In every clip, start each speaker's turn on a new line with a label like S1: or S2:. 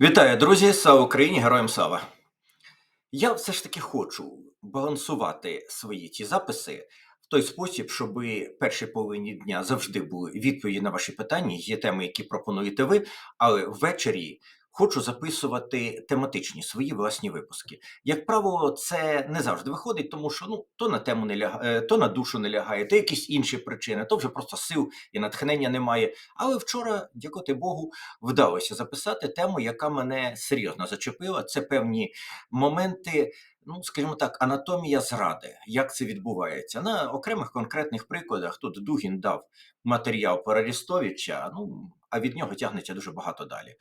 S1: Вітаю, друзі! Слава Україні! Героям слава! Я все ж таки хочу балансувати свої ті записи в той спосіб, щоб перші половині дня завжди були відповіді на ваші питання, є теми, які пропонуєте ви, але ввечері хочу записувати тематичні свої власні випуски. Як правило, це не завжди виходить, тому що ну то на тему не лягає, то на душу не лягає, то якісь інші причини, то вже просто сил і натхнення немає. Але вчора, дякувати Богу, вдалося записати тему, яка мене серйозно зачепила. Це певні моменти, ну скажімо так, анатомія зради, як це відбувається. На окремих конкретних прикладах тут Дугін дав матеріал про Арестовича, ну а від нього тягнеться дуже багато далі.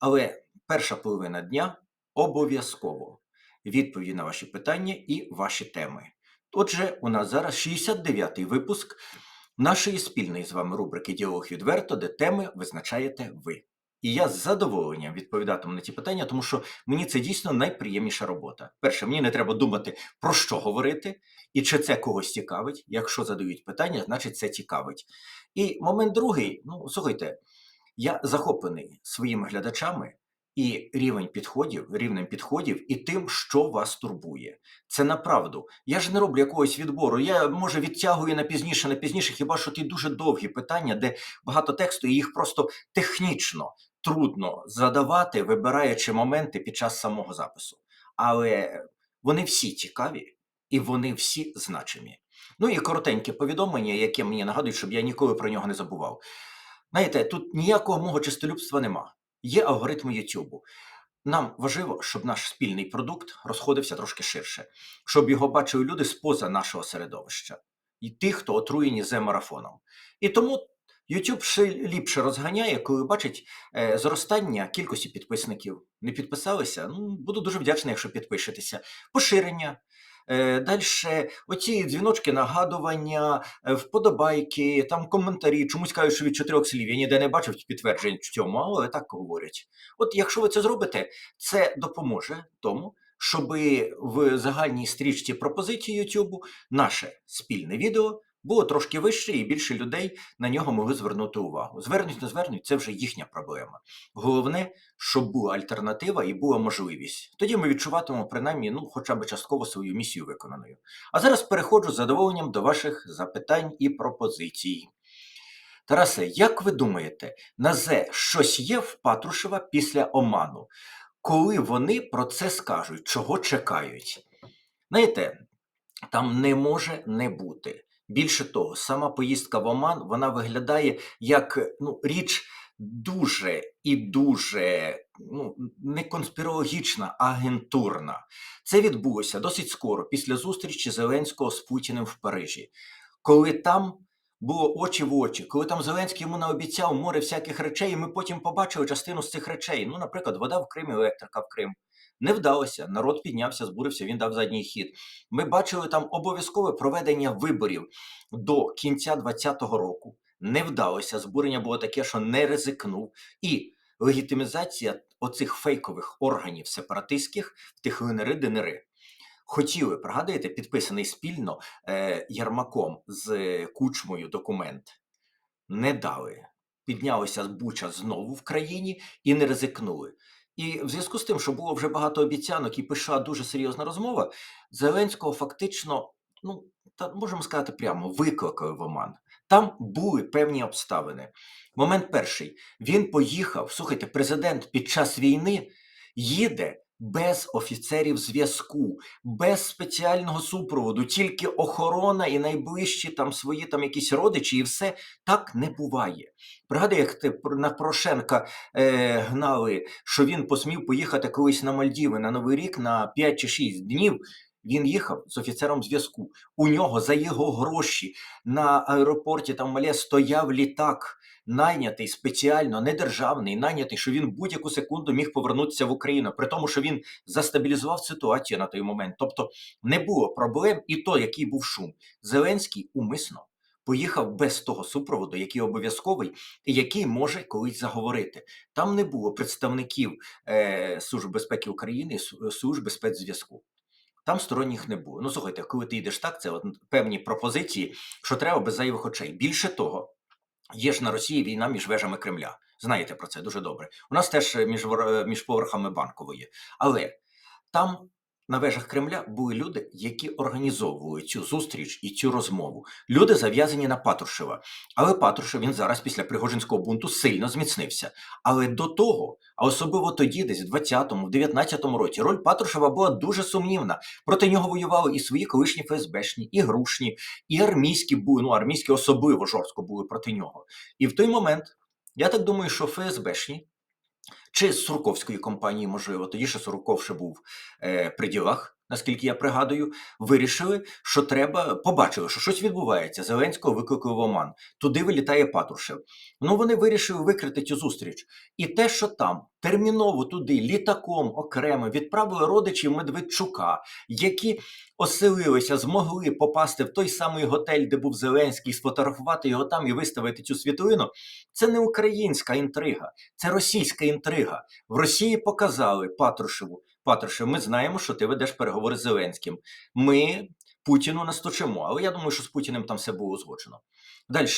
S1: Але перша половина дня обов'язково відповіді на ваші питання і ваші теми. Отже, у нас зараз 69-й випуск нашої спільної з вами рубрики Діалог відверто, де теми визначаєте ви. І я з задоволенням відповідатиму на ці питання, тому що мені це дійсно найприємніша робота. Перше, мені не треба думати, про що говорити, і чи це когось цікавить. Якщо задають питання, значить це цікавить. І момент другий, ну слухайте, я захоплений своїми глядачами і рівень підходів, рівнем підходів і тим, що вас турбує. Це направду. Я ж не роблю якогось відбору. Я може відтягую на пізніше, на пізніше, хіба що ті дуже довгі питання, де багато тексту, і їх просто технічно трудно задавати, вибираючи моменти під час самого запису. Але вони всі цікаві і вони всі значимі. Ну і коротеньке повідомлення, яке мені нагадують, щоб я ніколи про нього не забував. Знаєте, тут ніякого мого чистолюбства нема. Є алгоритми Ютубу. Нам важливо, щоб наш спільний продукт розходився трошки ширше, щоб його бачили люди з-поза нашого середовища, і ті, хто отруєні з марафоном. І тому YouTube ще ліпше розганяє, коли бачить е, зростання кількості підписників. Не підписалися? Ну, буду дуже вдячний, якщо підпишетеся. Поширення. Е, Далі оці дзвіночки, нагадування, е, вподобайки, там коментарі. Чомусь кажуть, що від чотирьох слів. Я ніде не бачив підтверджень в цьому, але так говорять. От якщо ви це зробите, це допоможе тому, щоб в загальній стрічці пропозиції YouTube наше спільне відео було трошки вище і більше людей на нього могли звернути увагу. Звернуть, не звернуть, це вже їхня проблема. Головне, щоб була альтернатива і була можливість. Тоді ми відчуватимемо принаймні ну, хоча б частково свою місію виконаною. А зараз переходжу з задоволенням до ваших запитань і пропозицій. Тарасе, як ви думаєте, на Зе щось є в Патрушева після Оману? Коли вони про це скажуть, чого чекають? Знаєте, там не може не бути. Більше того, сама поїздка в Оман вона виглядає як ну, річ дуже і дуже ну, не конспірологічна, а агентурна. Це відбулося досить скоро після зустрічі Зеленського з Путіним в Парижі, коли там було очі в очі, коли там Зеленський йому наобіцяв море всяких речей, і ми потім побачили частину з цих речей. Ну, наприклад, вода в Кримі, електрика в Крим. Не вдалося, народ піднявся, збурився, він дав задній хід. Ми бачили там обов'язкове проведення виборів до кінця 2020 року. Не вдалося. Збурення було таке, що не ризикнув. І легітимізація оцих фейкових органів сепаратистських тих ЛНРи-ДНРи. Хотіли, пригадуєте, підписаний спільно е, Ярмаком з Кучмою документ. Не дали. Піднялися з Буча знову в країні і не ризикнули. І в зв'язку з тим, що було вже багато обіцянок і пішла дуже серйозна розмова, Зеленського фактично, ну та можемо сказати прямо, викликали в Оман. Там були певні обставини. Момент перший: він поїхав. Слухайте, президент під час війни їде без офіцерів зв'язку, без спеціального супроводу, тільки охорона і найближчі там свої там якісь родичі, і все так не буває. Пригадую, як ти на Порошенка е, гнали, що він посмів поїхати колись на Мальдіви на Новий рік на 5 чи 6 днів. Він їхав з офіцером зв'язку. У нього за його гроші на аеропорті там мале стояв літак, найнятий спеціально, не державний, найнятий, що він будь-яку секунду міг повернутися в Україну, при тому, що він застабілізував ситуацію на той момент. Тобто не було проблем, і то, який був шум. Зеленський умисно поїхав без того супроводу, який обов'язковий і який може колись заговорити. Там не було представників е, Служби безпеки України, служби спецзв'язку. Там сторонніх не було. Ну слухайте, коли ти йдеш так, це от певні пропозиції, що треба без зайвих очей. Більше того, є ж на Росії війна між вежами Кремля. Знаєте про це дуже добре. У нас теж е, між, е, між поверхами банкової. Але там на вежах Кремля були люди, які організовували цю зустріч і цю розмову. Люди зав'язані на Патрушева. Але Патрушев він зараз після Пригожинського бунту сильно зміцнився. Але до того, а особливо тоді, десь в 20-му, в 19-му році, роль Патрушева була дуже сумнівна. Проти нього воювали і свої колишні ФСБшні, і грушні, і армійські були, ну армійські особливо жорстко були проти нього. І в той момент, я так думаю, що ФСБшні чи з Сурковської компанії, можливо, тоді ще Сурков ще був е, при ділах, наскільки я пригадую, вирішили, що треба, побачили, що щось відбувається. Зеленського викликали в Оман. Туди вилітає Патрушев. Ну вони вирішили викрити цю зустріч. І те, що там терміново туди літаком окремо відправили родичів Медведчука, які оселилися, змогли попасти в той самий готель, де був Зеленський, сфотографувати його там і виставити цю світлину. Це не українська інтрига, це російська інтрига. В Росії показали Патрушеву. Патрушев, ми знаємо, що ти ведеш переговори з Зеленським. Ми Путіну настучимо, але я думаю, що з Путіним там все було узгоджено. Далі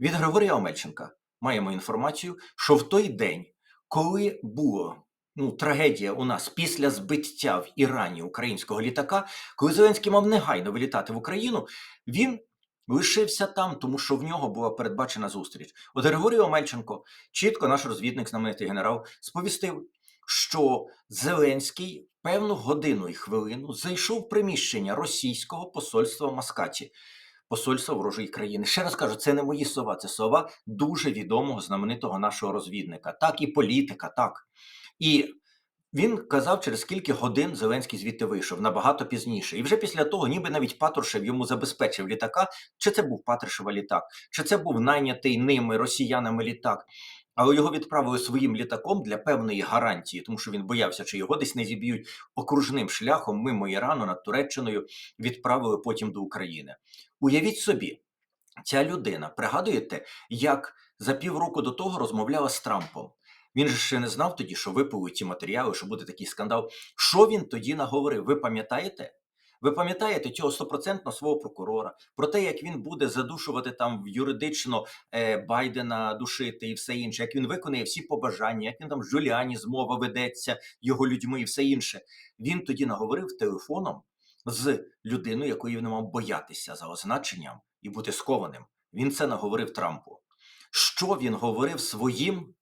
S1: від Григорія Омельченка маємо інформацію, що в той день, коли було ну, трагедія у нас після збиття в Ірані українського літака, коли Зеленський мав негайно вилітати в Україну, він лишився там, тому що в нього була передбачена зустріч. От Григорій Омельченко, чітко наш розвідник, знаменитий генерал, сповістив, що Зеленський певну годину і хвилину зайшов в приміщення російського посольства в Маскаті. Посольства ворожої країни. Ще раз кажу, це не мої слова, це слова дуже відомого, знаменитого нашого розвідника, так і політика, так. І він казав, через кілька годин Зеленський звідти вийшов набагато пізніше. І вже після того, ніби навіть Патрушев йому забезпечив літака, чи це був Патрушева літак, чи це був найнятий ними росіянами літак. Але його відправили своїм літаком для певної гарантії, тому що він боявся, чи його десь не зіб'ють окружним шляхом мимо Ірану над Туреччиною, відправили потім до України. Уявіть собі, ця людина, пригадуєте, як за півроку до того розмовляла з Трампом. Він же ще не знав тоді, що випливуть ці матеріали, що буде такий скандал. Що він тоді наговорив? Ви пам'ятаєте? Ви пам'ятаєте цього стопроцентно свого прокурора про те, як він буде задушувати там юридично е, Байдена душити і все інше, як він виконує всі побажання, як він там з Джуліані змова ведеться його людьми і все інше. Він тоді наговорив телефоном з людиною, якої він мав боятися за означенням і бути скованим. Він це наговорив Трампу. Що він говорив своїм?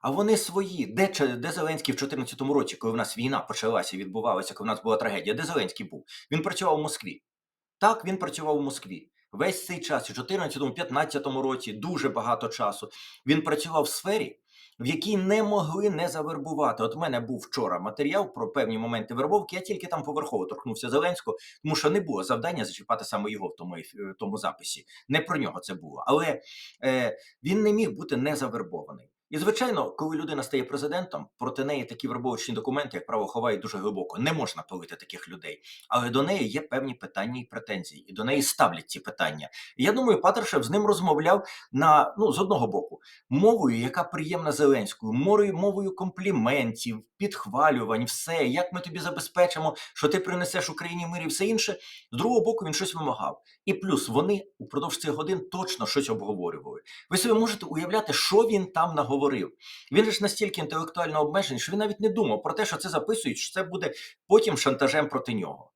S1: А вони свої. Де, де Зеленський в 2014 році, коли в нас війна почалася, відбувалася, коли в нас була трагедія? Де Зеленський був? Він працював у Москві. Так, він працював у Москві. Весь цей час, у 2014-2015 році, дуже багато часу. Він працював в сфері, в якій не могли не завербувати. От в мене був вчора матеріал про певні моменти вербовки. Я тільки там поверхово торкнувся Зеленського, тому що не було завдання зачіпати саме його в тому, еф- тому записі. Не про нього це було. Але е, він не міг бути не завербований. І звичайно, коли людина стає президентом, проти неї такі вербовочні документи, як право, ховають дуже глибоко. Не можна палити таких людей. Але до неї є певні питання і претензії, і до неї ставлять ці питання. Я думаю, Патрушев з ним розмовляв на ну з одного боку мовою, яка приємна Зеленською, мовою, мовою компліментів, підхвалювань, все, як ми тобі забезпечимо, що ти принесеш Україні мир і все інше. З другого боку, він щось вимагав. І плюс вони упродовж цих годин точно щось обговорювали. Ви собі можете уявляти, що він там наговорив. Він ж настільки інтелектуально обмежений, що він навіть не думав про те, що це записують, що це буде потім шантажем проти нього.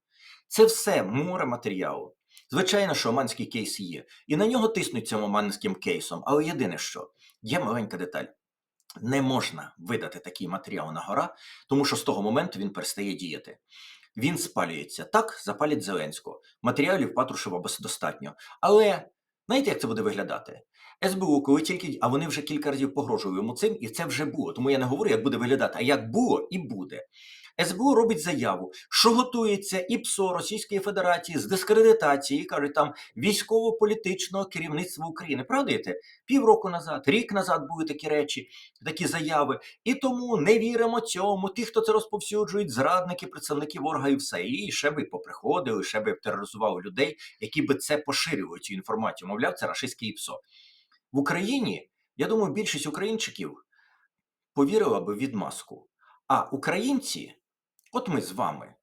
S1: Це все море матеріалу. Звичайно, що оманський кейс є, і на нього тиснуть цим оманським кейсом. Але єдине що є маленька деталь. Не можна видати такий матеріал на гора, тому що з того моменту він перестає діяти. Він спалюється. Так, запалять Зеленського. Матеріалів Патрушева достатньо. Але знаєте, як це буде виглядати? СБУ, коли тільки, а вони вже кілька разів погрожували йому цим, і це вже було. Тому я не говорю, як буде виглядати, а як було і буде. СБУ робить заяву, що готується ІПСО Російської Федерації з дискредитації, кажуть, там військово-політичного керівництва України. Правдаєте? Півроку назад, рік назад були такі речі, такі заяви. І тому не віримо цьому. Ті, хто це розповсюджують, зрадники, представники ворога і все. І ще би поприходили, ще би тероризували людей, які би це поширювали цю інформацію. Мовляв, це рашистське ІПСО. В Україні, я думаю, більшість українчиків повірила би в відмазку. А українці, от ми з вами.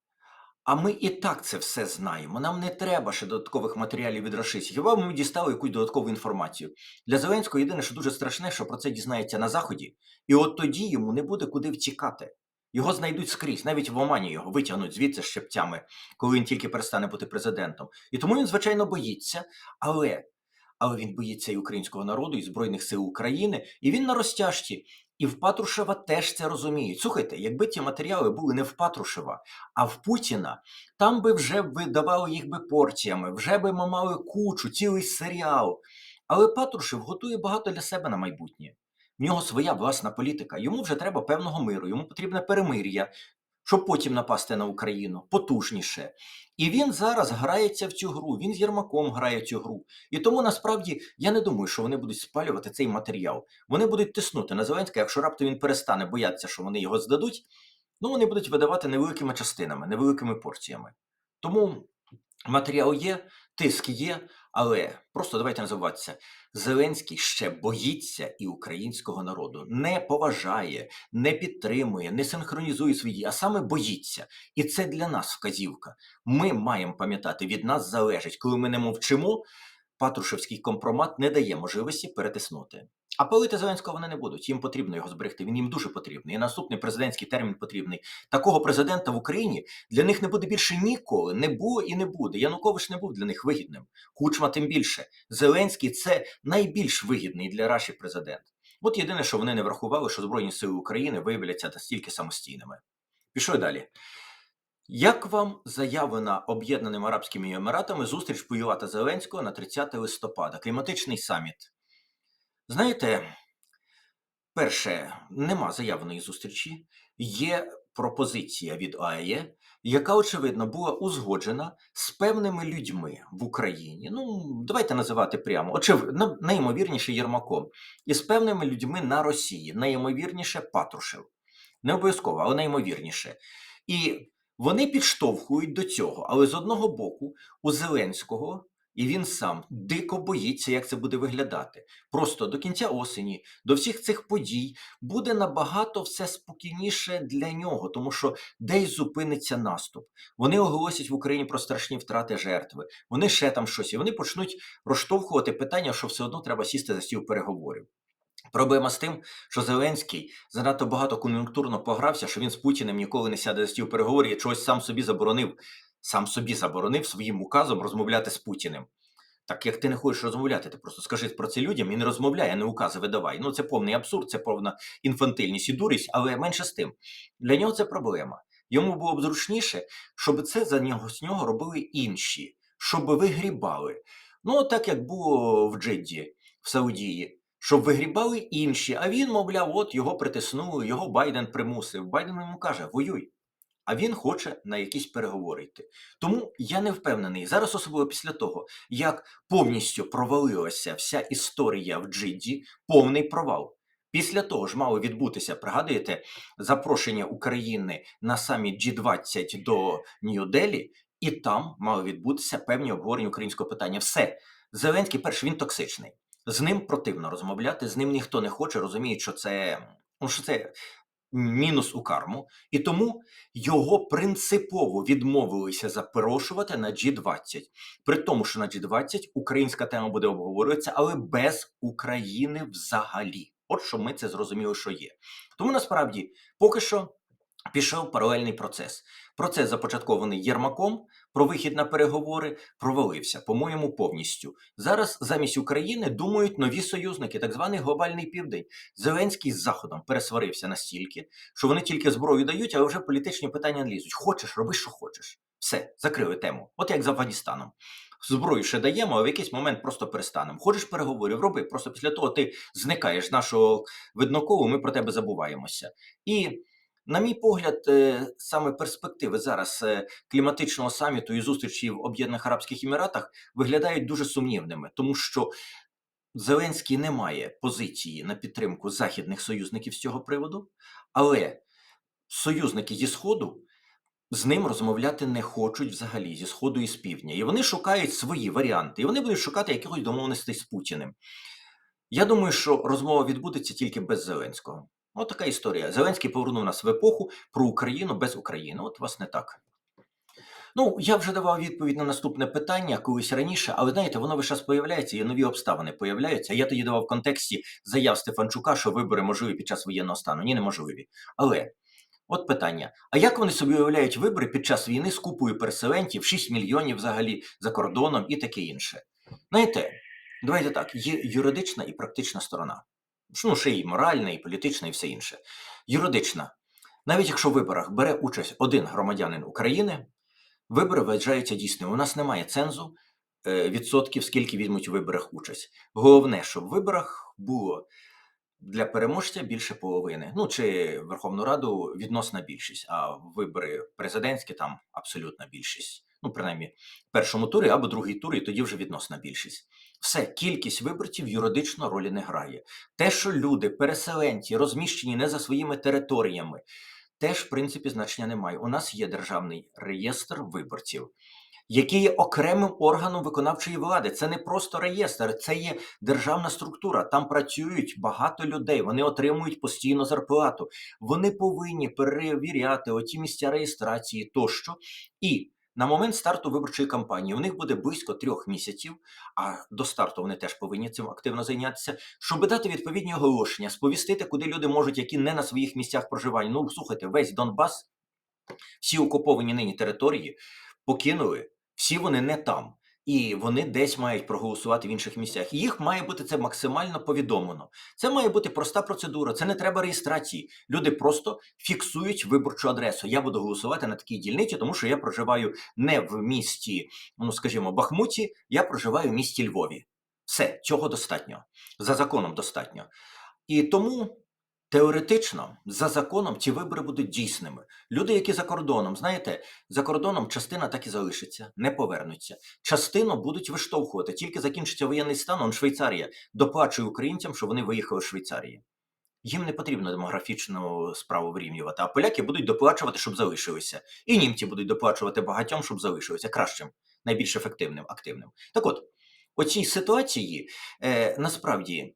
S1: А ми і так це все знаємо. Нам не треба ще додаткових матеріалів від рашистів. Хіба ми дістали якусь додаткову інформацію? Для Зеленського єдине, що дуже страшне, що про це дізнається на Заході, і от тоді йому не буде куди втікати. Його знайдуть скрізь, навіть в Омані його витягнуть звідси щептями, коли він тільки перестане бути президентом. І тому він, звичайно, боїться, але, але він боїться і українського народу, і Збройних сил України, і він на розтяжці. І в Патрушева теж це розуміють. Слухайте, якби ті матеріали були не в Патрушева, а в Путіна, там би вже видавали їх би порціями, вже би ми мали кучу, цілий серіал. Але Патрушев готує багато для себе на майбутнє. В нього своя власна політика. Йому вже треба певного миру, йому потрібне перемир'я, щоб потім напасти на Україну потужніше. І він зараз грається в цю гру. Він з Єрмаком грає цю гру. І тому насправді я не думаю, що вони будуть спалювати цей матеріал. Вони будуть тиснути на Зеленська, якщо раптом він перестане боятися, що вони його здадуть. Ну вони будуть видавати невеликими частинами, невеликими порціями. Тому матеріал є, тиск є, але просто давайте не забуватися. Зеленський ще боїться і українського народу, не поважає, не підтримує, не синхронізує свої, а саме боїться. І це для нас вказівка. Ми маємо пам'ятати, від нас залежить, коли ми не мовчимо. Патрушевський компромат не дає можливості перетиснути. А палити Зеленського вони не будуть. Їм потрібно його зберегти. Він їм дуже потрібний. І наступний президентський термін потрібний. Такого президента в Україні для них не буде більше ніколи. Не було і не буде. Янукович не був для них вигідним. Кучма тим більше. Зеленський це найбільш вигідний для Раші президент. От єдине, що вони не врахували, що Збройні сили України виявляться настільки самостійними. Пішли далі. Як вам заявлена Об'єднаними Арабськими Еміратами зустріч та Зеленського на 30 листопада, кліматичний саміт? Знаєте, перше, нема заявленої зустрічі, є пропозиція від АЕ, яка, очевидно, була узгоджена з певними людьми в Україні. Ну, давайте називати прямо, очевидно, найімовірніше Єрмаком, і з певними людьми на Росії, найімовірніше Патрушев. Не обов'язково, але найімовірніше. І вони підштовхують до цього, але з одного боку, у Зеленського, і він сам дико боїться, як це буде виглядати. Просто до кінця осені, до всіх цих подій буде набагато все спокійніше для нього, тому що десь зупиниться наступ. Вони оголосять в Україні про страшні втрати жертви. Вони ще там щось, і вони почнуть розштовхувати питання, що все одно треба сісти за стіл переговорів. Проблема з тим, що Зеленський занадто багато кон'юнктурно погрався, що він з Путіним ніколи не сяде за стіл переговорів і чогось сам собі заборонив, сам собі заборонив своїм указом розмовляти з Путіним. Так як ти не хочеш розмовляти, ти просто скажи про це людям і не розмовляй, а не укази видавай. Ну це повний абсурд, це повна інфантильність і дурість, але менше з тим. Для нього це проблема. Йому було б зручніше, щоб це за нього з нього робили інші, щоб вигрібали. Ну, так як було в Джидді, в Саудії щоб вигрібали інші. А він, мовляв, от його притиснули, його Байден примусив. Байден йому каже: воюй. А він хоче на якісь переговори йти. Тому я не впевнений зараз, особливо після того, як повністю провалилася вся історія в Джидді, повний провал. Після того ж мало відбутися, пригадуєте, запрошення України на саміт G20 до Нью-Делі, і там мало відбутися певні обговорення українського питання. Все, Зеленський, перший, він токсичний. З ним противно розмовляти, з ним ніхто не хоче, розуміє, що це ну, що це мінус у карму, і тому його принципово відмовилися запрошувати на G20. При тому, що на G20 українська тема буде обговорюватися, але без України взагалі. От що ми це зрозуміли, що є. Тому насправді поки що пішов паралельний процес. Процес започаткований Єрмаком про вихід на переговори провалився, по-моєму, повністю. Зараз замість України думають нові союзники, так званий глобальний південь. Зеленський з Заходом пересварився настільки, що вони тільки зброю дають, але вже політичні питання не лізуть. Хочеш, роби, що хочеш. Все, закрили тему. От як з Афганістаном. Зброю ще даємо, а в якийсь момент просто перестанемо. Хочеш переговорів, роби. Просто після того ти зникаєш нашого видноколу, ми про тебе забуваємося. І на мій погляд, е, саме перспективи зараз е, кліматичного саміту і зустрічі в Об'єднаних Арабських Еміратах виглядають дуже сумнівними, тому що Зеленський не має позиції на підтримку західних союзників з цього приводу, але союзники зі Сходу з ним розмовляти не хочуть взагалі зі Сходу і з півдня. І вони шукають свої варіанти, і вони будуть шукати якихось домовленостей з Путіним. Я думаю, що розмова відбудеться тільки без Зеленського. От така історія. Зеленський повернув нас в епоху про Україну без України. От вас не так. Ну, я вже давав відповідь на наступне питання колись раніше, але знаєте, воно весь час появляється, і нові обставини появляються. Я тоді давав в контексті заяв Стефанчука, що вибори можливі під час воєнного стану. Ні, неможливі. Але от питання: а як вони собі уявляють вибори під час війни з купою переселенців, 6 мільйонів взагалі за кордоном і таке інше? Знаєте, давайте так: є юридична і практична сторона. Ну, ще і моральна, і політична, і все інше. Юридична. Навіть якщо в виборах бере участь один громадянин України, вибори вважаються дійсними. У нас немає цензу е, відсотків, скільки візьмуть у виборах участь. Головне, щоб в виборах було для переможця більше половини. Ну чи Верховну Раду відносна більшість, а вибори президентські там абсолютна більшість. Ну, принаймні, в першому турі або другий тур, і тоді вже відносна більшість. Все, кількість виборців юридично ролі не грає. Те, що люди, переселенці, розміщені не за своїми територіями, теж, в принципі, значення немає. У нас є державний реєстр виборців, який є окремим органом виконавчої влади. Це не просто реєстр, це є державна структура. Там працюють багато людей, вони отримують постійну зарплату. Вони повинні перевіряти оті місця реєстрації тощо. І на момент старту виборчої кампанії у них буде близько трьох місяців, а до старту вони теж повинні цим активно зайнятися, щоб дати відповідні оголошення, сповістити, куди люди можуть, які не на своїх місцях проживання. Ну, слухайте, весь Донбас, всі окуповані нині території покинули, всі вони не там. І вони десь мають проголосувати в інших місцях. Їх має бути це максимально повідомлено. Це має бути проста процедура. Це не треба реєстрації. Люди просто фіксують виборчу адресу. Я буду голосувати на такій дільниці, тому що я проживаю не в місті, ну скажімо, Бахмуті, я проживаю в місті Львові. Все, цього достатньо. За законом достатньо. І тому теоретично, за законом, ці вибори будуть дійсними. Люди, які за кордоном, знаєте, за кордоном частина так і залишиться, не повернуться. Частину будуть виштовхувати. Тільки закінчиться воєнний стан, он Швейцарія доплачує українцям, що вони виїхали з Швейцарії. Їм не потрібно демографічну справу вирівнювати, а поляки будуть доплачувати, щоб залишилися. І німці будуть доплачувати багатьом, щоб залишилися кращим, найбільш ефективним, активним. Так от, у цій ситуації е, насправді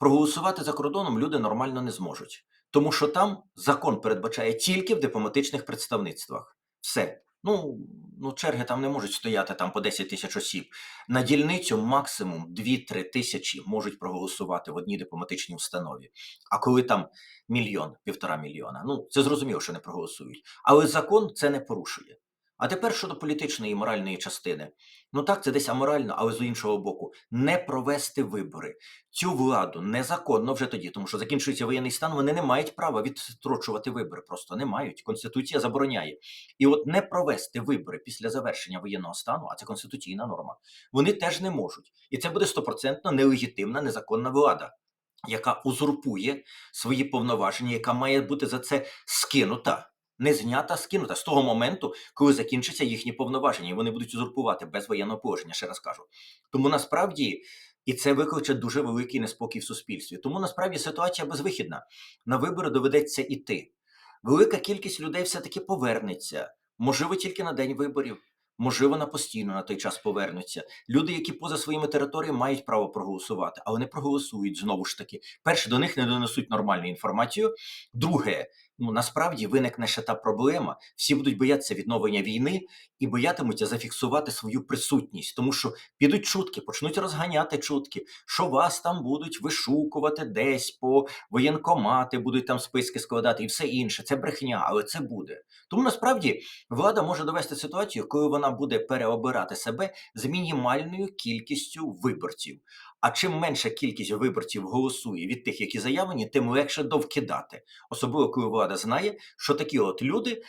S1: проголосувати за кордоном люди нормально не зможуть, тому що там закон передбачає тільки в дипломатичних представництвах. Все. Ну, ну, черги там не можуть стояти там по 10 тисяч осіб. На дільницю максимум 2-3 тисячі можуть проголосувати в одній дипломатичній установі. А коли там мільйон, півтора мільйона, ну це зрозуміло, що не проголосують. Але закон це не порушує. А тепер щодо політичної і моральної частини. Ну так, це десь аморально, але з іншого боку, не провести вибори. Цю владу незаконно вже тоді, тому що закінчується воєнний стан, вони не мають права відстрочувати вибори. Просто не мають. Конституція забороняє. І от не провести вибори після завершення воєнного стану, а це конституційна норма, вони теж не можуть. І це буде стопроцентно нелегітимна, незаконна влада. Яка узурпує свої повноваження, яка має бути за це скинута не знята, скинута з того моменту, коли закінчаться їхні повноваження, і вони будуть узурпувати без воєнного положення, ще раз кажу. Тому насправді. І це викличе дуже великий неспокій в суспільстві. Тому насправді ситуація безвихідна. На вибори доведеться іти. Велика кількість людей все-таки повернеться, можливо, тільки на день виборів, можливо, на постійно на той час повернуться. Люди, які поза своїми територіями мають право проголосувати, але не проголосують знову ж таки. Перше, до них не донесуть нормальну інформацію. Друге, ну насправді виникне ще та проблема. Всі будуть боятися відновлення війни і боятимуться зафіксувати свою присутність, тому що підуть чутки, почнуть розганяти чутки, що вас там будуть вишукувати десь по воєнкомати, будуть там списки складати і все інше. Це брехня, але це буде. Тому насправді влада може довести ситуацію, коли вона буде переобирати себе з мінімальною кількістю виборців. А чим менша кількість виборців голосує від тих, які заявлені, тим легше довкидати. Особливо коли влада знає, що такі от люди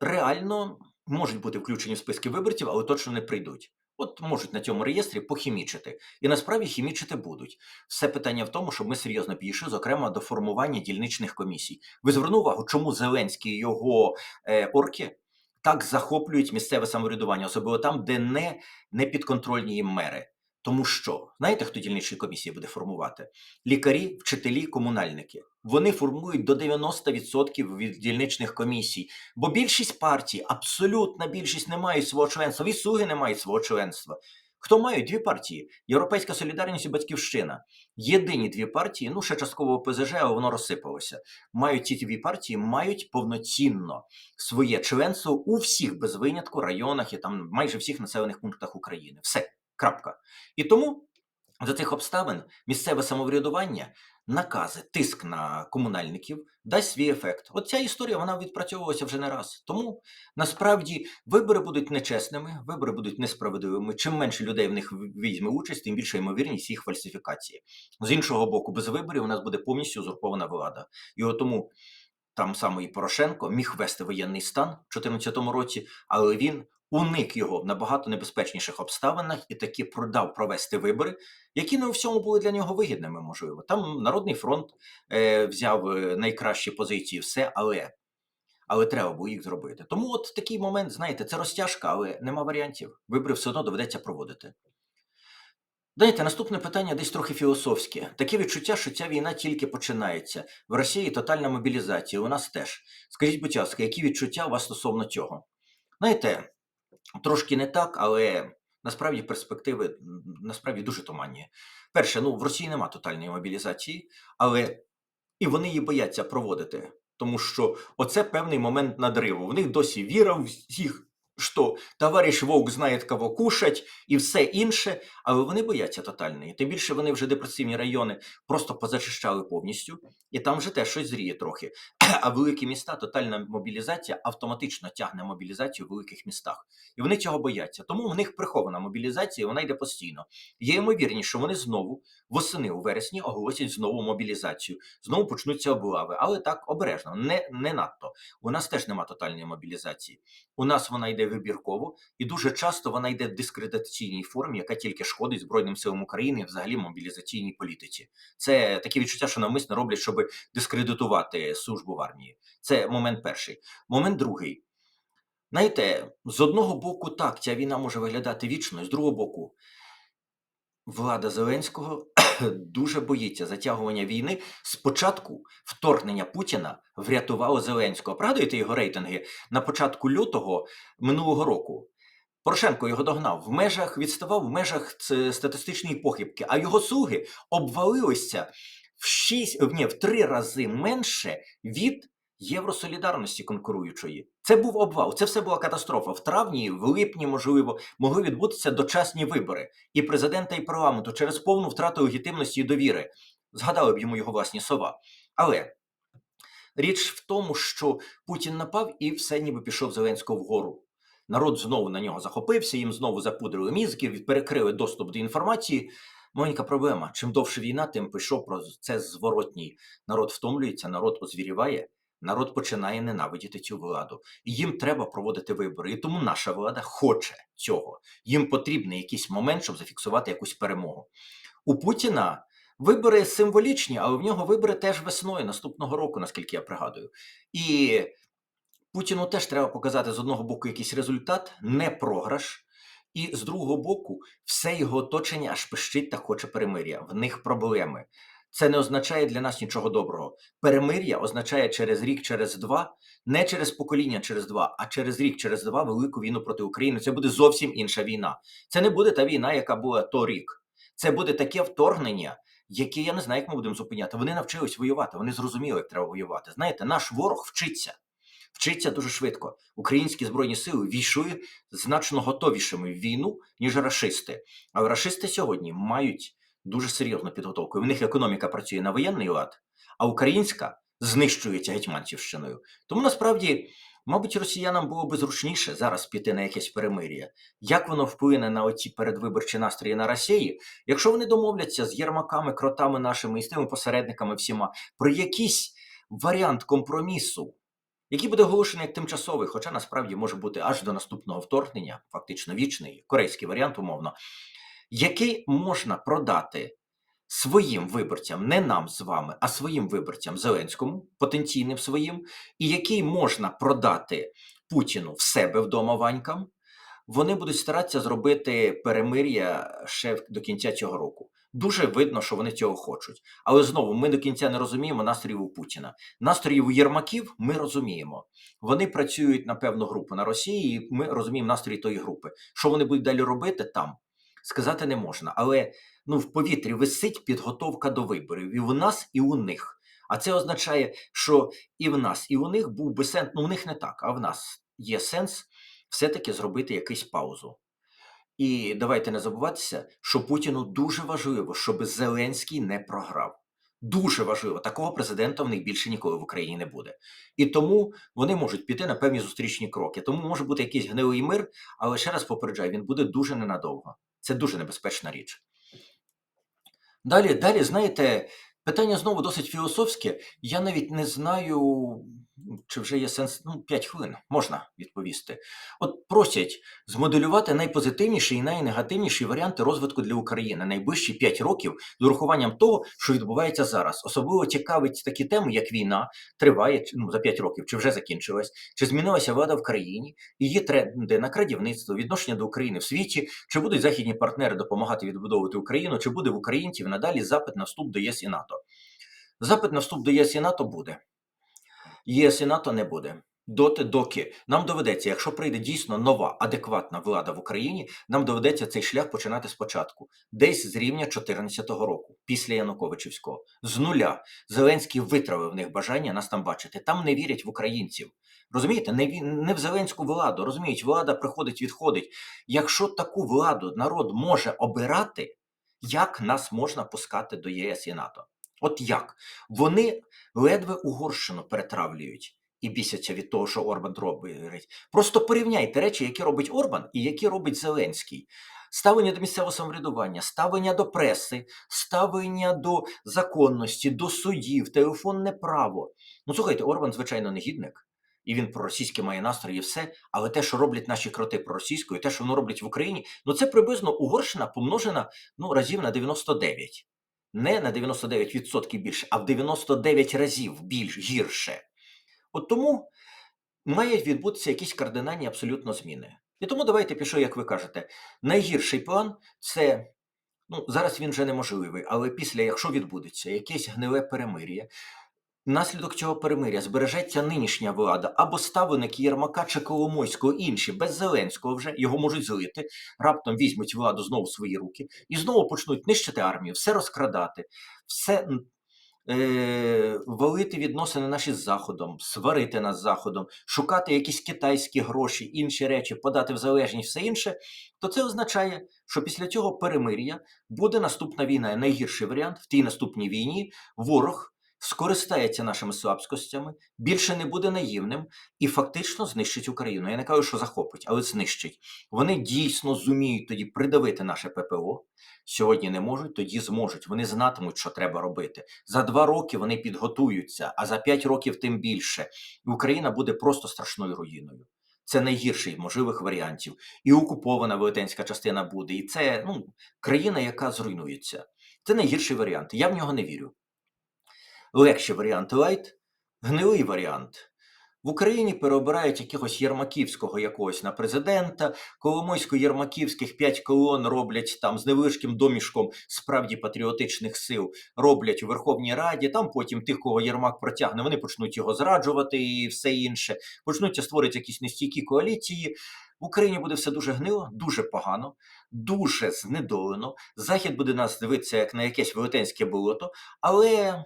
S1: реально можуть бути включені в списки виборців, але точно не прийдуть. От можуть на цьому реєстрі похімічити. І насправді хімічити будуть. Все питання в тому, щоб ми серйозно підійшли, зокрема, до формування дільничних комісій. Ви звернули увагу, чому Зеленський і його е, орки так захоплюють місцеве самоврядування, особливо там, де не, не підконтрольні їм мери. Тому що знаєте, хто дільничні комісії буде формувати? Лікарі, вчителі, комунальники. Вони формують до 90% від дільничних комісій. Бо більшість партій, абсолютна більшість не мають свого членства. І слуги не мають свого членства. Хто мають дві партії: Європейська Солідарність і Батьківщина. Єдині дві партії, ну ще частково ОПЗЖ, але воно розсипалося. Мають ці дві партії, мають повноцінно своє членство у всіх без винятку районах і там майже всіх населених пунктах України. Все, крапка. І тому за цих обставин місцеве самоврядування, накази, тиск на комунальників дасть свій ефект. От ця історія вона відпрацьовувалася вже не раз. Тому насправді вибори будуть нечесними, вибори будуть несправедливими. Чим менше людей в них візьме участь, тим більша ймовірність їх фальсифікації. З іншого боку, без виборів у нас буде повністю узурпована влада. І от тому там саме і Порошенко міг ввести воєнний стан в 2014 році, але він уник його в набагато небезпечніших обставинах і таки продав провести вибори, які не у всьому були для нього вигідними, можливо. Там Народний фронт е, взяв е, найкращі позиції, все, але. Але треба було їх зробити. Тому от такий момент, знаєте, це розтяжка, але нема варіантів. Вибори все одно доведеться проводити. Знаєте, наступне питання десь трохи філософське. Таке відчуття, що ця війна тільки починається. В Росії тотальна мобілізація, у нас теж. Скажіть, будь ласка, які відчуття у вас стосовно цього? Знаєте, трошки не так, але насправді перспективи насправді дуже туманні. Перше, ну в Росії нема тотальної мобілізації, але і вони її бояться проводити, тому що оце певний момент надриву. В них досі віра в всіх, що товариш Вовк знає кого кушать і все інше, але вони бояться тотальної. Тим більше вони вже депресивні райони просто позачищали повністю, і там вже теж щось зріє трохи. А великі міста, тотальна мобілізація автоматично тягне мобілізацію в великих містах. І вони цього бояться. Тому в них прихована мобілізація, вона йде постійно. Є ймовірність, що вони знову восени у вересні оголосять знову мобілізацію, знову почнуться облави. Але так обережно, не, не надто. У нас теж нема тотальної мобілізації. У нас вона йде вибірково, і дуже часто вона йде в дискредитаційній формі, яка тільки шкодить Збройним силам України і взагалі мобілізаційній політиці. Це таке відчуття, що навмисно роблять, щоб дискредитувати службу в армії. Це момент перший. Момент другий. Знаєте, з одного боку, так, ця війна може виглядати вічно, з другого боку, влада Зеленського дуже боїться затягування війни. Спочатку вторгнення Путіна врятувало Зеленського. Пригадуєте його рейтинги на початку лютого минулого року? Порошенко його догнав в межах, відставав в межах статистичної похибки, а його слуги обвалилися в шість, ні, в три рази менше від Євросолідарності конкуруючої. Це був обвал, це все була катастрофа. В травні, в липні, можливо, могли відбутися дочасні вибори і президента, і парламенту через повну втрату легітимності і довіри. Згадали б йому його власні слова. Але річ в тому, що Путін напав і все ніби пішов Зеленського вгору. Народ знову на нього захопився, їм знову запудрили мізки, перекрили доступ до інформації. Маленька проблема. Чим довше війна, тим пішов про це зворотній. Народ втомлюється, народ озвіріває, народ починає ненавидіти цю владу. І їм треба проводити вибори. І тому наша влада хоче цього. Їм потрібний якийсь момент, щоб зафіксувати якусь перемогу. У Путіна вибори символічні, але в нього вибори теж весною наступного року, наскільки я пригадую. І Путіну теж треба показати з одного боку якийсь результат, не програш. І з другого боку, все його оточення аж пищить та хоче перемир'я. В них проблеми. Це не означає для нас нічого доброго. Перемир'я означає через рік, через два, не через покоління, через два, а через рік, через два велику війну проти України. Це буде зовсім інша війна. Це не буде та війна, яка була торік. Це буде таке вторгнення, яке я не знаю, як ми будемо зупиняти. Вони навчились воювати, вони зрозуміли, як треба воювати. Знаєте, наш ворог вчиться. Вчиться дуже швидко. Українські збройні сили війшли значно готовішими в війну, ніж рашисти. Але рашисти сьогодні мають дуже серйозну підготовку. В них економіка працює на воєнний лад, а українська знищується гетьманцівщиною. Тому насправді, мабуть, росіянам було би зручніше зараз піти на якесь перемир'я. Як воно вплине на оці передвиборчі настрої на Росії, якщо вони домовляться з єрмаками, кротами нашими і з тими посередниками всіма про якийсь варіант компромісу, який буде оголошений як тимчасовий, хоча насправді може бути аж до наступного вторгнення, фактично вічний, корейський варіант, умовно, який можна продати своїм виборцям, не нам з вами, а своїм виборцям Зеленському, потенційним своїм, і який можна продати Путіну в себе вдома ванькам, вони будуть старатися зробити перемир'я ще до кінця цього року. Дуже видно, що вони цього хочуть. Але знову ми до кінця не розуміємо настроїв у Путіна. Настроїв у Єрмаків ми розуміємо. Вони працюють на певну групу на Росії, і ми розуміємо настрій тої групи. Що вони будуть далі робити там? Сказати не можна. Але ну, в повітрі висить підготовка до виборів і в нас, і у них. А це означає, що і в нас, і у них був би сенс, ну в них не так, а в нас є сенс все-таки зробити якусь паузу. І давайте не забуватися, що Путіну дуже важливо, щоб Зеленський не програв. Дуже важливо, такого президента в них більше ніколи в Україні не буде. І тому вони можуть піти на певні зустрічні кроки. Тому може бути якийсь гнилий мир, але ще раз попереджаю, він буде дуже ненадовго. Це дуже небезпечна річ. Далі, далі, знаєте, питання знову досить філософське. Я навіть не знаю, чи вже є сенс. Ну, 5 хвилин можна відповісти. От просять змоделювати найпозитивніші і найнегативніші варіанти розвитку для України найближчі 5 років з урахуванням того, що відбувається зараз. Особливо цікавить такі теми, як війна триває ну, за 5 років, чи вже закінчилась, чи змінилася влада в країні, її тренди на крадівництво, відношення до України в світі, чи будуть західні партнери допомагати відбудовувати Україну, чи буде в українців надалі запит на вступ до ЄС і НАТО. Запит на вступ до ЄС і НАТО буде. ЄС і НАТО не буде. Доти, доки нам доведеться, якщо прийде дійсно нова адекватна влада в Україні, нам доведеться цей шлях починати спочатку, десь з рівня 2014 року, після Януковичівського, з нуля. Зеленський витравив в них бажання нас там бачити. Там не вірять в українців. Розумієте, не, не в Зеленську владу. Розуміють, влада приходить, відходить. Якщо таку владу народ може обирати, як нас можна пускати до ЄС і НАТО? От як? Вони ледве Угорщину перетравлюють і бісяться від того, що Орбан робить. Просто порівняйте речі, які робить Орбан і які робить Зеленський. Ставлення до місцевого самоврядування, ставлення до преси, ставлення до законності, до судів, телефонне право. Ну слухайте, Орбан, звичайно, негідник, і він проросійський має настрої, і все. Але те, що роблять наші кроти проросійською, те, що воно роблять в Україні, ну це приблизно Угорщина помножена ну, разів на 99 не на 99% більше, а в 99 разів більш гірше. От тому мають відбутися якісь кардинальні абсолютно зміни. І тому давайте пішов, як ви кажете, найгірший план це. Ну, зараз він вже неможливий, але після, якщо відбудеться якесь гниле перемир'я, Наслідок цього перемиря збережеться нинішня влада або ставленик Єрмака чи Коломойського, інші без Зеленського вже його можуть злити. Раптом візьмуть владу знову в свої руки і знову почнуть нищити армію, все розкрадати, все е, валити відносини наші з Заходом, сварити нас з Заходом, шукати якісь китайські гроші, інші речі, подати в залежність, все інше. То це означає, що після цього перемир'я буде наступна війна. Найгірший варіант в тій наступній війні ворог скористається нашими слабкостями, більше не буде наївним і фактично знищить Україну. Я не кажу, що захопить, але знищить. Вони дійсно зуміють тоді придавити наше ППО. Сьогодні не можуть, тоді зможуть. Вони знатимуть, що треба робити. За два роки вони підготуються, а за п'ять років тим більше. Україна буде просто страшною руїною. Це найгірший можливих варіантів. І окупована велетенська частина буде. І це ну, країна, яка зруйнується. Це найгірший варіант. Я в нього не вірю легші варіанти лайт, гнилий варіант. В Україні переобирають якогось Єрмаківського якогось на президента, Коломойсько-Єрмаківських п'ять колон роблять там з невеличким домішком справді патріотичних сил, роблять у Верховній Раді. Там потім тих, кого Єрмак протягне, вони почнуть його зраджувати і все інше. Почнуть створити якісь нестійкі коаліції. В Україні буде все дуже гнило, дуже погано, дуже знедолено. Захід буде нас дивитися як на якесь велетенське болото, але.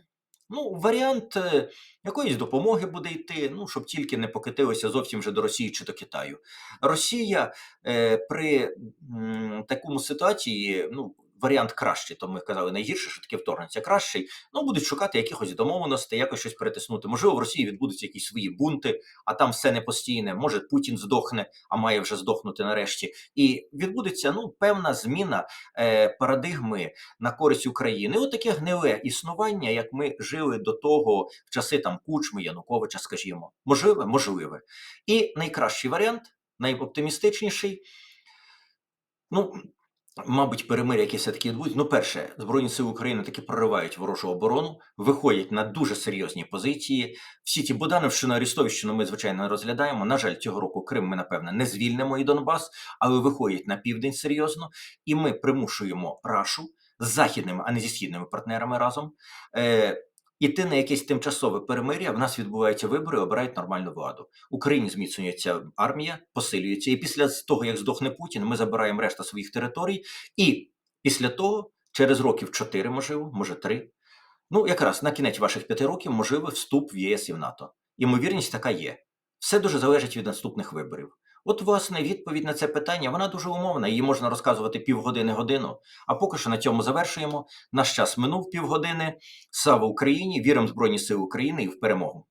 S1: Ну, варіант е, якоїсь допомоги буде йти, ну, щоб тільки не покотилося зовсім вже до Росії чи до Китаю. Росія е, при м, такому ситуації, ну, варіант кращий, то ми казали найгірше, що таке вторгнеться кращий. Ну, будуть шукати якихось домовленостей, якось щось перетиснути. Можливо, в Росії відбудуться якісь свої бунти, а там все не постійне. Може, Путін здохне, а має вже здохнути нарешті. І відбудеться ну, певна зміна е, парадигми на користь України. От таке гниле існування, як ми жили до того в часи там Кучми, Януковича, скажімо. Можливе, можливе. І найкращий варіант, найоптимістичніший. Ну, Мабуть, перемир'я, які все-таки відбудуть. Ну, перше, Збройні сили України таки проривають ворожу оборону, виходять на дуже серйозні позиції. Всі ті Буданівщину, Арістовщину ми, звичайно, не розглядаємо. На жаль, цього року Крим ми, напевне, не звільнимо і Донбас, але виходять на південь серйозно, і ми примушуємо Рашу з західними, а не зі східними партнерами разом. Е, іти на якесь тимчасове перемир'я, в нас відбуваються вибори, обирають нормальну владу. Україні зміцнюється армія, посилюється. І після того, як здохне Путін, ми забираємо решта своїх територій. І після того, через років 4, можливо, може 3, ну якраз на кінець ваших п'яти років, можливо, вступ в ЄС і в НАТО. Імовірність така є. Все дуже залежить від наступних виборів. От, власне, відповідь на це питання вона дуже умовна. Її можна розказувати півгодини годину. А поки що на цьому завершуємо. Наш час минув півгодини. Слава Україні! Віримо в Збройні Сили України і в перемогу.